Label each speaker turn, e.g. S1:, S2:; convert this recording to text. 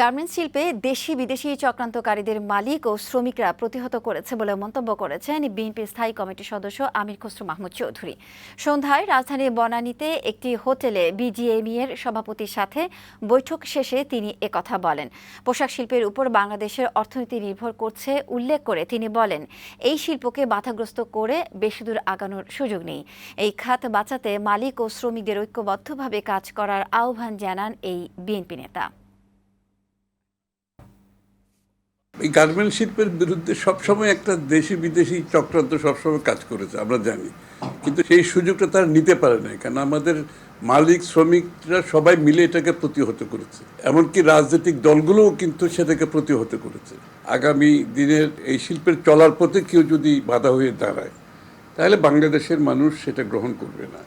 S1: Garments শিল্পে দেশি বিদেশি চক্রান্তকারীদের মালিক ও শ্রমিকরা প্রতিহত করেছে বলে মন্তব্য করেছেন বিএনপি স্থায়ী কমিটির সদস্য আমির খসরু মাহমুদ চৌধুরী। সন্ধ্যায় রাজধানীর বনানীতে একটি হোটেলে বিজিএমই এর সভাপতির সাথে বৈঠক শেষে তিনি একথা বলেন। পোশাক শিল্পের উপর বাংলাদেশের অর্থনীতি নির্ভর করছে উল্লেখ করে তিনি বলেন, এই শিল্পকে বাধাগ্রস্ত করে বেশি দূর আগানোর সুযোগ নেই। এই খাত বাঁচাতে মালিক ও শ্রমিকদের ঐক্যবদ্ধভাবে কাজ করার আহ্বান জানান এই বিএনপি নেতা।
S2: এই গার্মেন্ট শিল্পের বিরুদ্ধে সবসময় একটা দেশি বিদেশি চক্রান্ত সবসময় কাজ করেছে, আমরা জানি। কিন্তু সেই সুযোগটা তারা নিতে পারে না কেন আমাদের মালিক, শ্রমিকরা সবাই মিলে এটাকে প্রতিহত করেছে। এমনকি রাজনৈতিক দলগুলোও কিন্তু সেটাকে প্রতিহত করেছে। আগামী দিনের এই শিল্পের চলার পথে কেউ যদি বাধা হয়ে দাঁড়ায়, তাহলে বাংলাদেশের মানুষ সেটা গ্রহণ করবে না।